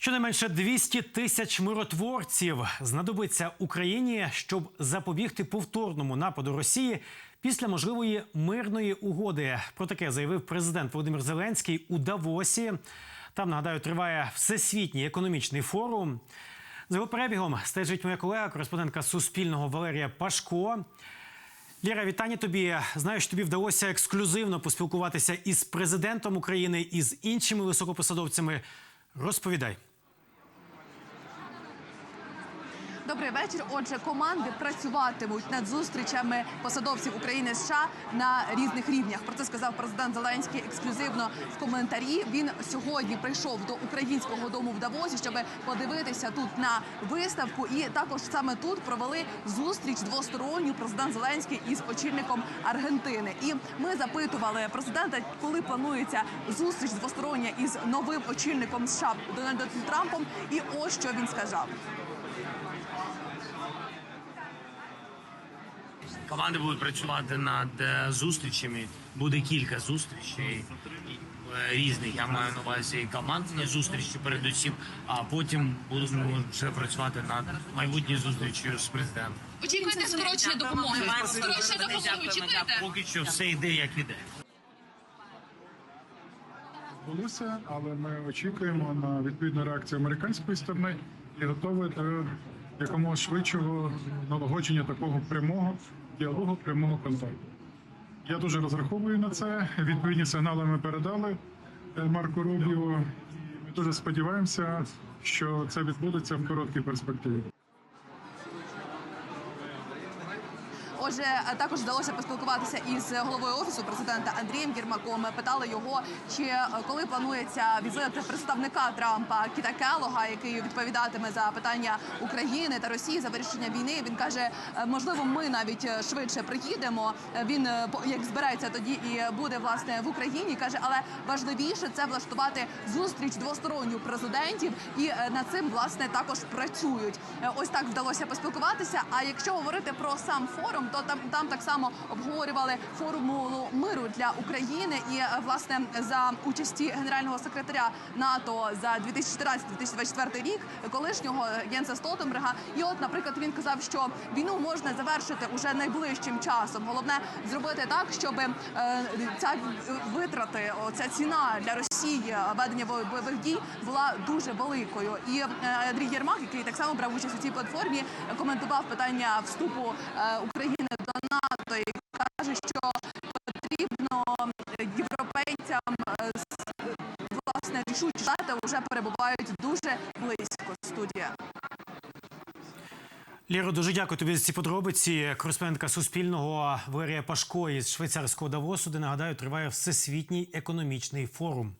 Щонайменше 200 тисяч миротворців знадобиться Україні, щоб запобігти повторному нападу Росії після можливої мирної угоди. Про таке заявив президент Володимир Зеленський у Давосі. Там нагадаю, триває всесвітній економічний форум. За його перебігом стежить моя колега, кореспондентка Суспільного Валерія Пашко. Ліра, вітання тобі. Знаю, що тобі вдалося ексклюзивно поспілкуватися із президентом України і з іншими високопосадовцями. Розповідай. Добрий вечір. Отже, команди працюватимуть над зустрічами посадовців України США на різних рівнях. Про це сказав президент Зеленський ексклюзивно в коментарі. Він сьогодні прийшов до українського дому в Давосі, щоб подивитися тут на виставку. І також саме тут провели зустріч двосторонню президент Зеленський із очільником Аргентини. І ми запитували президента, коли планується зустріч двостороння із новим очільником США Дональдом Трампом. І ось що він сказав. Команди будуть працювати над е, зустрічами. Буде кілька зустрічей е, різних. Я маю на увазі командні зустрічі передусім, а потім будемо вже працювати над майбутньою зустрічю з президентом. Очікуєте скорочення допомоги? Скорочення допомоги очікуєте? Поки що все йде як іде. відбулося, але ми очікуємо на відповідну реакцію американської сторони і готові до якомога швидшого налагодження такого прямого діалогу, прямого контакту. Я дуже розраховую на це. Відповідні сигнали ми передали е, Марку Рубіо. Ми дуже сподіваємося, що це відбудеться в короткій перспективі. Отже, е, також вдалося поспілкуватися із головою офісу президента Андрієм Єрмаком. Ми Питали його, чи е, коли планується візит представника Трампа Кіта Келога, який відповідатиме за питання України та Росії за вирішення війни. Він каже, е, можливо, ми навіть швидше приїдемо. Він як збирається тоді і буде власне в Україні. каже, але важливіше це влаштувати зустріч двосторонню президентів, і над цим власне також працюють. Ось так вдалося поспілкуватися. А якщо говорити про сам форум, то там там так само обговорювали формулу миру для України і е, власне за участі генерального секретаря НАТО за 2014-2024 рік, колишнього Єнса Столтенберга. І от, наприклад, він казав, що війну можна завершити уже найближчим часом. Головне зробити так, щоб е, ця витрати, ця ціна для Росії е, ведення бой- бойових дій була дуже великою. І е, Андрій Єрмак, який так само брав участь у цій платформі, е, коментував питання вступу е, України до НАТО і каже, що потрібно е, європейцям е, власне рішучі штати вже перебувають дуже близько. Студія. Ліро, дуже дякую тобі за ці подробиці. Кореспондентка Суспільного Валерія Пашко із швейцарського Давосу, де нагадаю, триває всесвітній економічний форум.